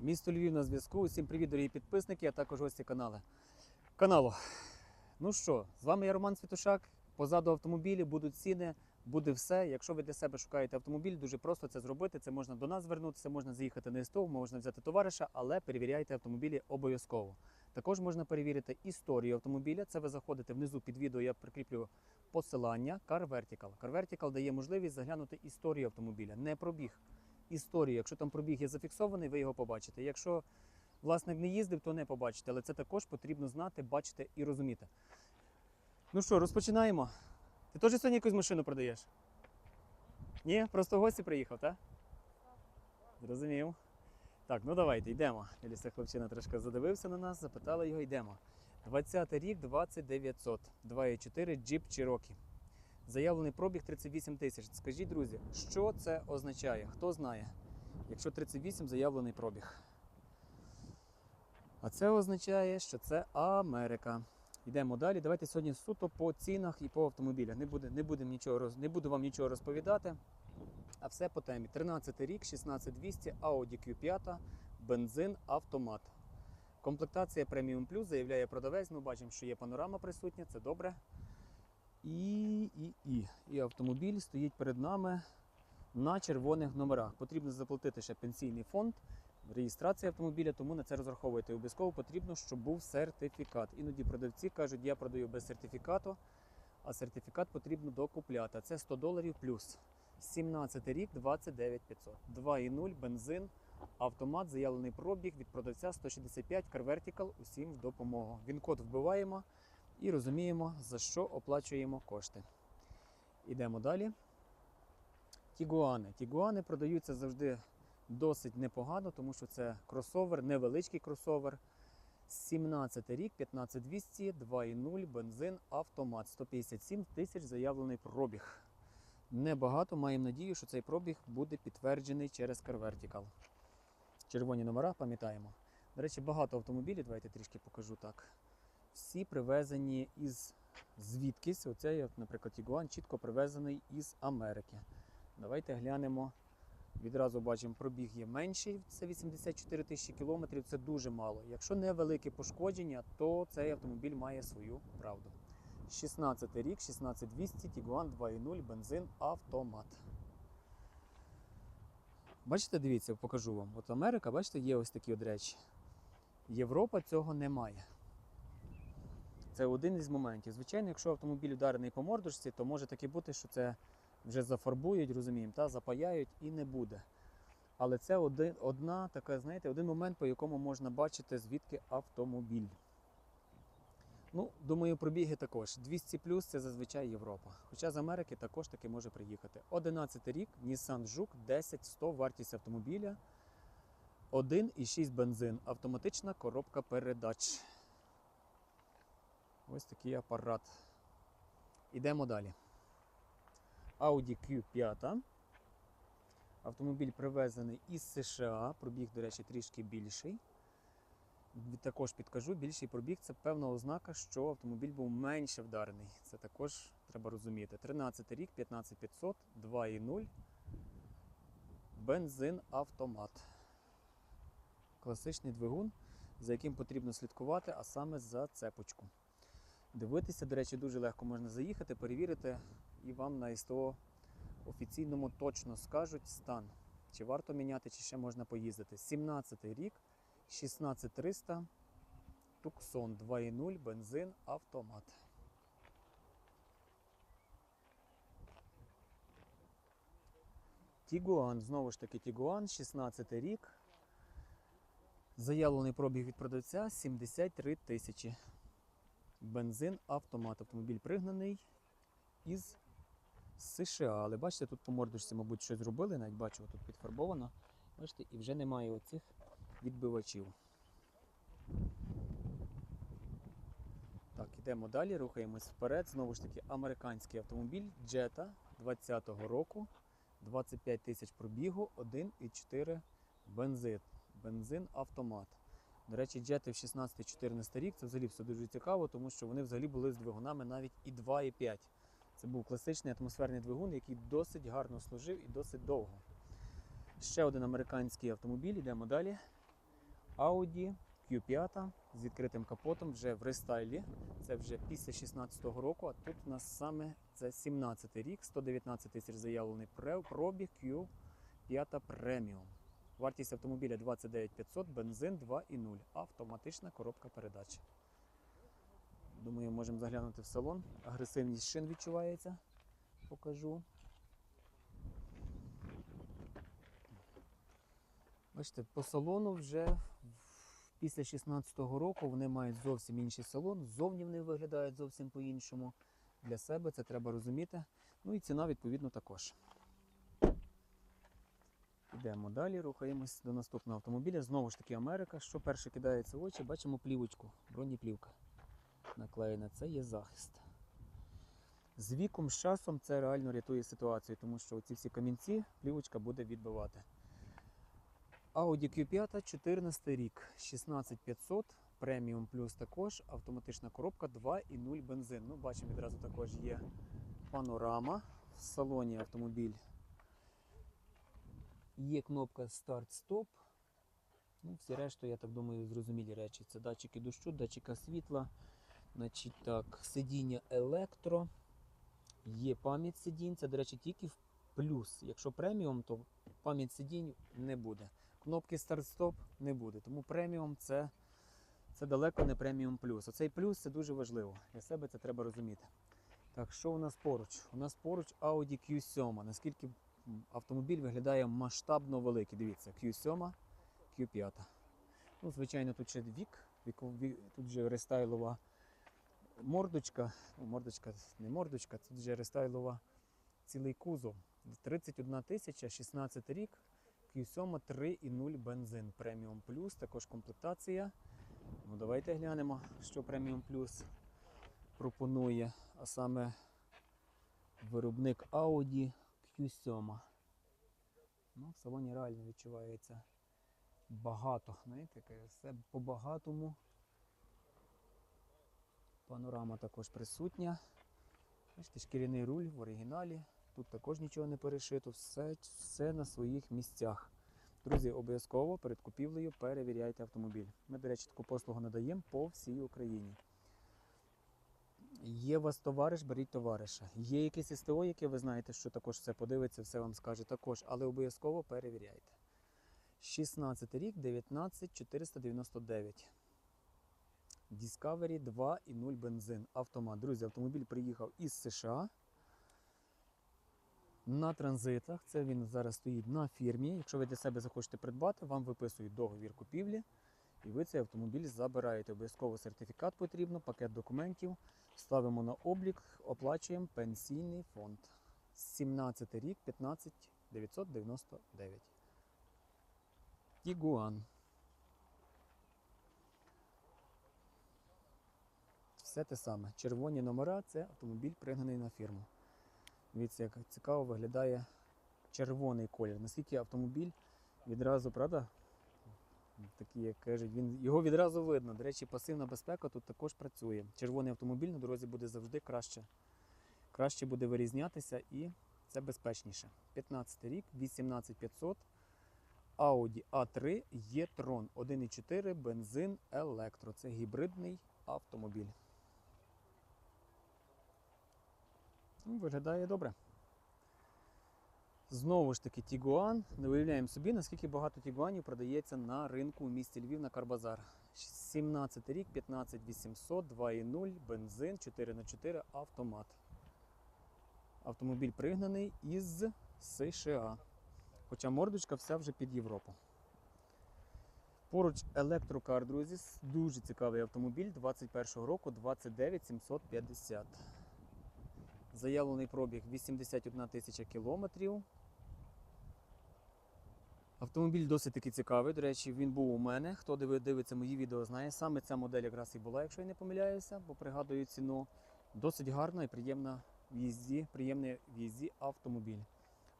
Місто Львів на зв'язку. Усім привіт, дорогі підписники, а також гості каналу. каналу. Ну що, з вами я Роман Святошак. Позаду автомобілі будуть ціни, буде все. Якщо ви для себе шукаєте автомобіль, дуже просто це зробити. Це можна до нас звернутися, можна заїхати на СТО, можна взяти товариша, але перевіряйте автомобілі обов'язково. Також можна перевірити історію автомобіля. Це ви заходите внизу під відео, я прикріплю посилання Car Vertical. Car Vertical дає можливість заглянути історію автомобіля, не пробіг. Історію. Якщо там пробіг є зафіксований, ви його побачите. Якщо власник не їздив, то не побачите. Але це також потрібно знати, бачити і розуміти. Ну що, розпочинаємо. Ти теж сьогодні якусь машину продаєш? Ні, просто в гості приїхав, так? Зрозумів. Так, ну давайте, йдемо. Еліса хлопчина трошки задивився на нас, запитала його, йдемо. 20 рік, 2900, 2,4 Jeep Cherokee. Заявлений пробіг 38 тисяч. Скажіть, друзі, що це означає? Хто знає, якщо 38 заявлений пробіг? А це означає, що це Америка. Йдемо далі. Давайте сьогодні суто по цінах і по автомобілях. Не, буде, не, будемо нічого, не буду вам нічого розповідати. А все по темі. 13 рік, 16200, Audi Q5, бензин, автомат. Комплектація Premium Plus заявляє продавець. Ми бачимо, що є панорама присутня, це добре. І, і, і. і автомобіль стоїть перед нами на червоних номерах. Потрібно заплатити ще пенсійний фонд, реєстрація автомобіля, тому на це розраховуйте. Обов'язково потрібно, щоб був сертифікат. Іноді продавці кажуть, я продаю без сертифікату, а сертифікат потрібно докупляти. Це 100 доларів плюс. 17 рік, 29 500. 2,0 бензин, автомат, заявлений пробіг від продавця 165 Car Vertical, усім в допомогу. Він код вбиваємо і розуміємо, за що оплачуємо кошти. Ідемо далі. Тігуани. Тігуани продаються завжди досить непогано, тому що це кросовер, невеличкий кросовер. 17 рік, 15200, 2,0, бензин, автомат. 157 тисяч заявлений пробіг. Небагато. Маємо надію, що цей пробіг буде підтверджений через Car Vertical. Червоні номера пам'ятаємо. До речі, багато автомобілів, давайте трішки покажу так. Всі привезені із звідкись. Оцей, наприклад, Тігуан чітко привезений із Америки. Давайте глянемо. Відразу бачимо, пробіг є менший, це 84 тисячі кілометрів, це дуже мало. Якщо невелике пошкодження, то цей автомобіль має свою правду. 16 рік, 16200, Tiguan 2.0, бензин, автомат. Бачите, дивіться, покажу вам. От Америка, бачите, є ось такі от речі. Європа цього не має. Це один із моментів. Звичайно, якщо автомобіль ударений по мордочці, то може таки бути, що це вже зафарбують, розуміємо, та запаяють і не буде. Але це один, одна така, знаєте, один момент, по якому можна бачити, звідки автомобіль. Ну, думаю, пробіги також. 200 плюс це зазвичай Європа. Хоча з Америки також таки може приїхати. 11 рік, Nissan Juke 10100, вартість автомобіля. 1,6 бензин. Автоматична коробка передач. Ось такий апарат. Ідемо далі. Audi Q5. Автомобіль привезений із США. Пробіг, до речі, трішки більший. Також підкажу, більший пробіг це певна ознака, що автомобіль був менше вдарений. Це також треба розуміти. 13 рік, 15500, 2,0. Бензин автомат. Класичний двигун, за яким потрібно слідкувати, а саме за цепочку. Дивитися, до речі, дуже легко можна заїхати, перевірити, і вам на СТО офіційному точно скажуть стан. Чи варто міняти, чи ще можна поїздити. 17 рік, 16300, Tucson 2.0, бензин, автомат. Тігуан, знову ж таки, Тігуан, 16 рік. Заявлений пробіг від продавця 73 тисячі. Бензин, автомат. Автомобіль пригнаний із США. Але бачите, тут по мордочці, мабуть, щось зробили, навіть бачу, тут підфарбовано. Бачите, і вже немає оцих відбивачів. Так, йдемо далі, рухаємось вперед. Знову ж таки, американський автомобіль Jetta 20-го року. 25 тисяч пробігу, 1,4 бензин. Бензин автомат. До речі, джети в 16-14 рік це взагалі все дуже цікаво, тому що вони взагалі були з двигунами навіть і 2,5. Це був класичний атмосферний двигун, який досить гарно служив і досить довго. Ще один американський автомобіль, йдемо далі. Audi Q5 з відкритим капотом вже в рестайлі. Це вже після 16-го року, а тут у нас саме це 17 рік, 119 тисяч заявлений пробіг Q5 преміум. Вартість автомобіля 29 500, бензин 2,0, автоматична коробка передач. Думаю, можемо заглянути в салон. Агресивність шин відчувається. Покажу. Бачите, по салону вже після 16-го року вони мають зовсім інший салон. Ззовні вони виглядають зовсім по-іншому. Для себе це треба розуміти. Ну і ціна, відповідно, також. Йдемо далі, рухаємось до наступного автомобіля. Знову ж таки Америка. Що перше кидається в очі, бачимо плівочку, бронеплівка наклеєна. Це є захист. З віком, з часом це реально рятує ситуацію, тому що ці всі камінці плівочка буде відбивати. Audi Q5, 14 рік, 16500, преміум плюс також, автоматична коробка 2,0 бензин. Ну, бачимо, відразу також є панорама. В салоні автомобіль є кнопка старт-стоп. Ну, всі решту, я так думаю, зрозумілі речі. Це датчики дощу, датчика світла, значить так, сидіння електро. Є пам'ять сидінь, це, до речі, тільки в плюс. Якщо преміум, то пам'ять сидінь не буде. Кнопки старт-стоп не буде. Тому преміум це, це далеко не преміум плюс. Оцей плюс це дуже важливо. Для себе це треба розуміти. Так, що у нас поруч? У нас поруч Audi Q7. Наскільки автомобіль виглядає масштабно великий. Дивіться, Q7, Q5. Ну, звичайно, тут ще вік, тут вже рестайлова мордочка. Ну, мордочка не мордочка, тут вже рестайлова цілий кузов. 31 тисяча, 16 рік. Q7 3,0 бензин. Преміум плюс, також комплектація. Ну, давайте глянемо, що преміум плюс пропонує, а саме виробник Audi Q7. Ну, в салоні реально відчувається багато. Знаєте, все по-багатому. Панорама також присутня. Бачите, шкіряний руль в оригіналі. Тут також нічого не перешито, все, все на своїх місцях. Друзі, обов'язково перед купівлею перевіряйте автомобіль. Ми, до речі, таку послугу надаємо по всій Україні. Є у вас товариш, беріть товариша. Є якесь СТО, яке ви знаєте, що також все подивиться, все вам скаже також, але обов'язково перевіряйте. 16 рік, 19499. Discovery 2,0 бензин. Автомат. Друзі, автомобіль приїхав із США. На транзитах. Це він зараз стоїть на фірмі. Якщо ви для себе захочете придбати, вам виписують договір купівлі. І ви цей автомобіль забираєте. Обов'язково сертифікат потрібно, пакет документів. Ставимо на облік, оплачуємо пенсійний фонд. 17 рік, 15 999. Тігуан. Все те саме. Червоні номера це автомобіль пригнаний на фірму. Дивіться, як цікаво виглядає червоний колір. Наскільки автомобіль відразу, правда? Такий, як кажуть, він, його відразу видно. До речі, пасивна безпека тут також працює. Червоний автомобіль на дорозі буде завжди краще. Краще буде вирізнятися і це безпечніше. 15 рік, 18500. Audi A3 e-tron 1,4 бензин електро. Це гібридний автомобіль. Ну, Виглядає добре. Знову ж таки, Тігуан. Не уявляємо собі, наскільки багато Тігуанів продається на ринку у місті Львів на Карбазар. 17 рік, 15800, 2,0, бензин, 4х4 автомат. Автомобіль пригнаний із США. Хоча мордочка вся вже під Європу. Поруч електрокар, друзі, дуже цікавий автомобіль 21 року 29750. Заявлений пробіг 81 тисяча кілометрів. Автомобіль досить таки цікавий. До речі, він був у мене. Хто дивиться мої відео, знає. Саме ця модель якраз і була, якщо я не помиляюся, бо пригадую ціну. Досить гарна і приємна в їзді, приємний в їзді автомобіль.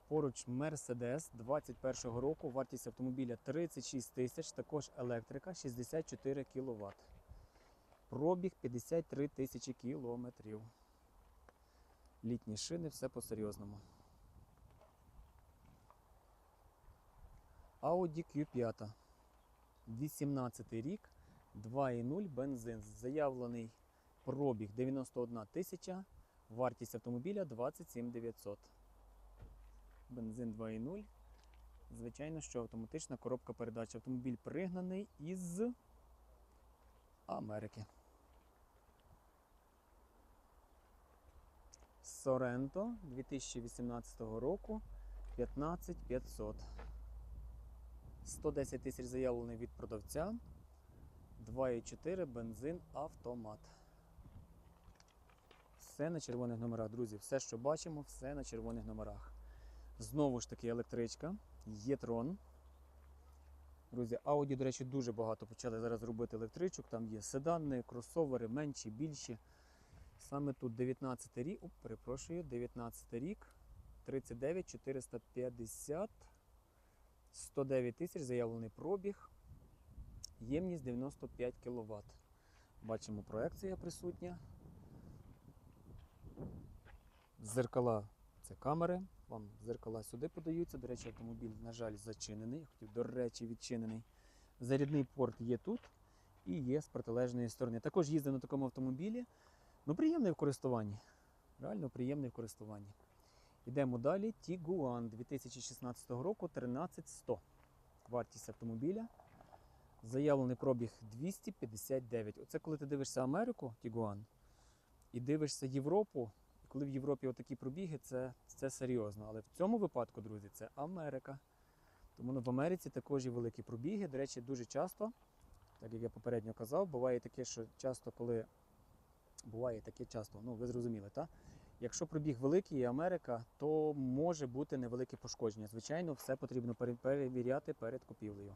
Поруч Mercedes 21 року, вартість автомобіля 36 тисяч, також електрика 64 кВт. Пробіг 53 тисячі кілометрів. Літні шини, все по-серйозному. Audi Q5. 18 рік, 2,0 бензин. Заявлений пробіг 91 тисяча, вартість автомобіля 27 900. Бензин 2,0. Звичайно, що автоматична коробка передач. Автомобіль пригнаний із Америки. Соренто 2018 року 15500. 110 тисяч заявлений від продавця. 2,4 бензин автомат. Все на червоних номерах, друзі. Все, що бачимо, все на червоних номерах. Знову ж таки, електричка. Є-трон. Друзі, Audi, до речі, дуже багато почали зараз робити електричок. Там є седани, кросовери, менші, більші. Саме тут 19 рік, перепрошую, 19 рік, 39 450, 109 тисяч, заявлений пробіг, ємність 95 кВт. Бачимо, проекція присутня. Зеркала це камери. Вам зеркала сюди подаються. До речі, автомобіль, на жаль, зачинений. Я хотів, до речі, відчинений. Зарядний порт є тут і є з протилежної сторони. Також їздив на такому автомобілі. Ну, приємний в користуванні. Реально приємний в користуванні. Йдемо далі. Tiguan 2016 року 13100. Вартість автомобіля. Заявлений пробіг 259. Оце коли ти дивишся Америку, Tiguan, і дивишся Європу. І коли в Європі отакі пробіги, це, це серйозно. Але в цьому випадку, друзі, це Америка. Тому ну, в Америці також є великі пробіги. До речі, дуже часто, так як я попередньо казав, буває таке, що часто, коли буває таке часто, ну ви зрозуміли, так? Якщо пробіг великий і Америка, то може бути невелике пошкодження. Звичайно, все потрібно перевіряти перед купівлею.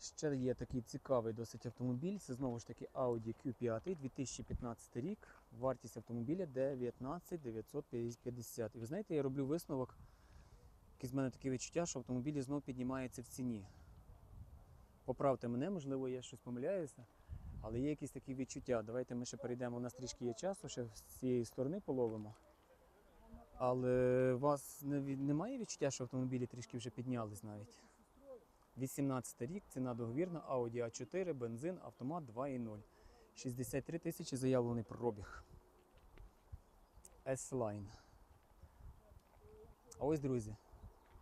Ще є такий цікавий досить автомобіль. Це знову ж таки Audi Q5 2015 рік. Вартість автомобіля 19 950. І ви знаєте, я роблю висновок. Якесь в мене таке відчуття, що автомобілі знову піднімаються в ціні. Поправте мене, можливо, я щось помиляюся. Але є якісь такі відчуття. Давайте ми ще перейдемо, у нас трішки є часу, ще з цієї сторони половимо. Але у вас не, немає відчуття, що автомобілі трішки вже піднялись навіть. 18 рік, ціна договірна, Audi A4, бензин, автомат 2.0. 63 тисячі заявлений пробіг. S-Line. А ось, друзі,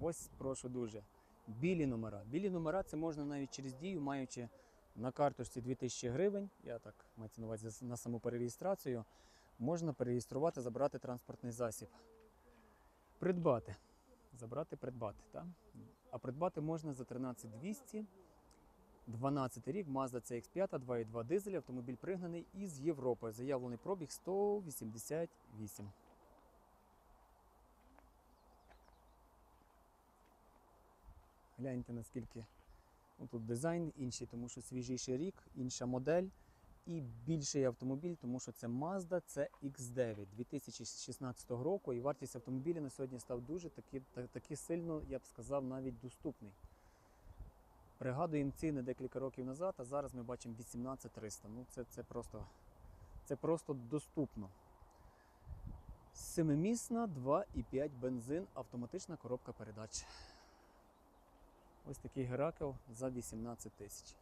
ось прошу дуже. Білі номера. Білі номера це можна навіть через дію, маючи на карточці 2000 гривень, я так мається на увазі на саму перереєстрацію, можна перереєструвати, забрати транспортний засіб. Придбати. Забрати, придбати. Так? А придбати можна за 13200. 12 рік, Mazda CX5, 2.2 дизель, автомобіль пригнаний із Європи. Заявлений пробіг 188. Гляньте наскільки ну, тут дизайн інший, тому що свіжіший рік, інша модель і більший автомобіль, тому що це Mazda CX9 2016 року. І вартість автомобіля на сьогодні став дуже таки, таки сильно, я б сказав, навіть доступний. Пригадуємо ціни декілька років назад, а зараз ми бачимо 18300. Ну це, це, просто, це просто доступно. Семимісна 2,5 бензин, автоматична коробка передач. Ось такий Геракл за 18 тисяч.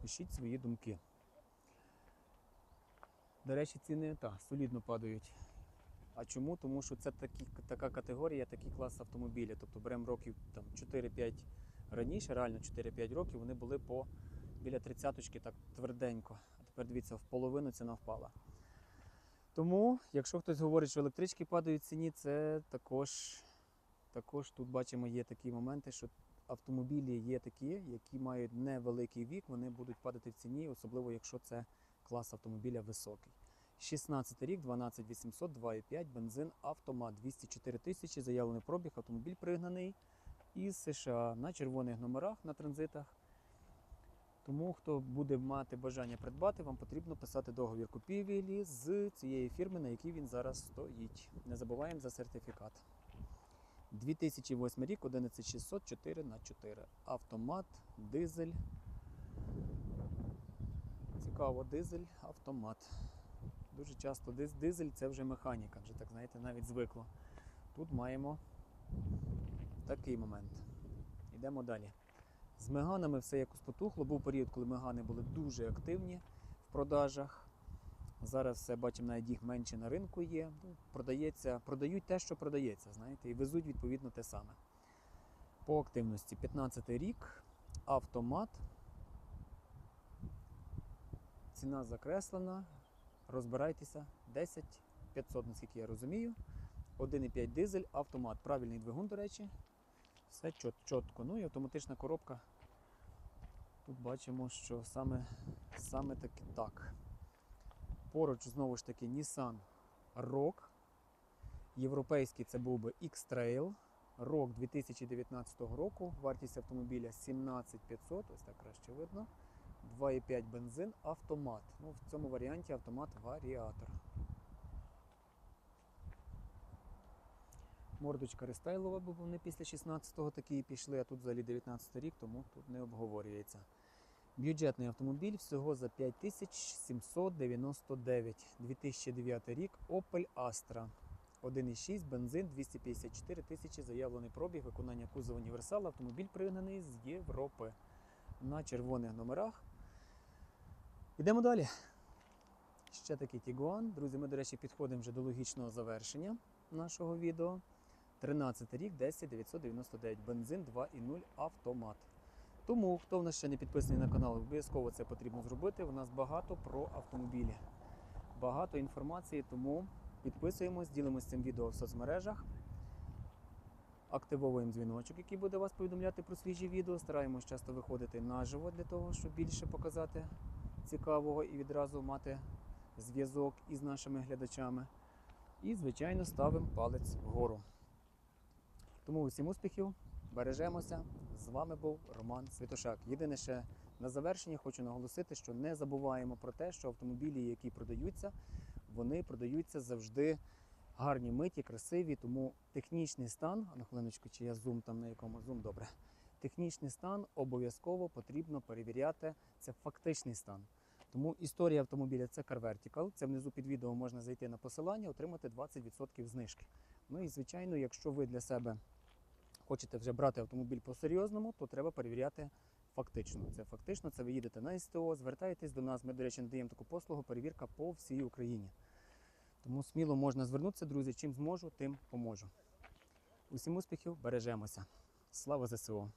Пишіть свої думки. До речі, ціни та, солідно падають. А чому? Тому що це такі, така категорія, такий клас автомобіля. Тобто беремо років там, 4-5 раніше, реально 4-5 років, вони були по біля 30-ки так тверденько. А тепер дивіться, в половину ціна впала. Тому, якщо хтось говорить, що електрички падають в ціні, це також, також тут бачимо, є такі моменти, що автомобілі є такі, які мають невеликий вік, вони будуть падати в ціні, особливо якщо це клас автомобіля високий. 16 рік, 12 800, 2,5, бензин, автомат, 204 тисячі, заявлений пробіг, автомобіль пригнаний із США на червоних номерах на транзитах. Тому, хто буде мати бажання придбати, вам потрібно писати договір купівлі з цієї фірми, на якій він зараз стоїть. Не забуваємо за сертифікат. 2008 рік, 11600, 4 на 4 Автомат, дизель. Цікаво, дизель, автомат. Дуже часто дизель це вже механіка, вже так знаєте, навіть звикло. Тут маємо такий момент. Йдемо далі. З меганами все якось потухло. Був період, коли мегани були дуже активні в продажах. Зараз все бачимо, навіть їх менше на ринку є. Продається, продають те, що продається, знаєте, і везуть відповідно те саме. По активності 15 рік, автомат. Ціна закреслена. Розбирайтеся 10 500, наскільки я розумію. 1,5 дизель, автомат. Правильний двигун, до речі. Все чітко. Ну і автоматична коробка. Тут бачимо, що саме, саме таки так. Поруч знову ж таки Nissan Rogue. Європейський це був би X-Trail. Rogue 2019 року. Вартість автомобіля 17500, ось так краще видно. 2,5 бензин, автомат. Ну, в цьому варіанті автомат варіатор. Мордочка рестайлова, бо вони після 16-го такі пішли, а тут взагалі 19 рік, тому тут не обговорюється. Бюджетний автомобіль всього за 5799. 2009 рік Opel Astra. 1,6 бензин 254 тисячі заявлений пробіг, виконання кузова універсал. Автомобіль пригнаний з Європи на червоних номерах. Йдемо далі. Ще такий Тігуан. Друзі, ми, до речі, підходимо вже до логічного завершення нашого відео. 13 рік, 10 999 бензин 2,0 автомат. Тому, хто в нас ще не підписаний на канал, обов'язково це потрібно зробити. У нас багато про автомобілі. Багато інформації, тому підписуємось, ділимося цим відео в соцмережах. Активовуємо дзвіночок, який буде вас повідомляти про свіжі відео. Стараємось часто виходити наживо для того, щоб більше показати цікавого і відразу мати зв'язок із нашими глядачами. І, звичайно, ставимо палець вгору. Тому усім успіхів, бережемося. З вами був Роман Святошак. Єдине ще на завершення хочу наголосити, що не забуваємо про те, що автомобілі, які продаються, вони продаються завжди гарні миті, красиві, тому технічний стан, а на хвилиночку, чи я зум там на якому зум, добре. Технічний стан обов'язково потрібно перевіряти. Це фактичний стан. Тому історія автомобіля це Car Vertical. Це внизу під відео можна зайти на посилання, отримати 20% знижки. Ну і звичайно, якщо ви для себе хочете вже брати автомобіль по-серйозному, то треба перевіряти фактично. Це фактично, це ви їдете на СТО, звертаєтесь до нас. Ми, до речі, надаємо таку послугу, перевірка по всій Україні. Тому сміло можна звернутися, друзі. Чим зможу, тим поможу. Усім успіхів, бережемося. Слава ЗСУ!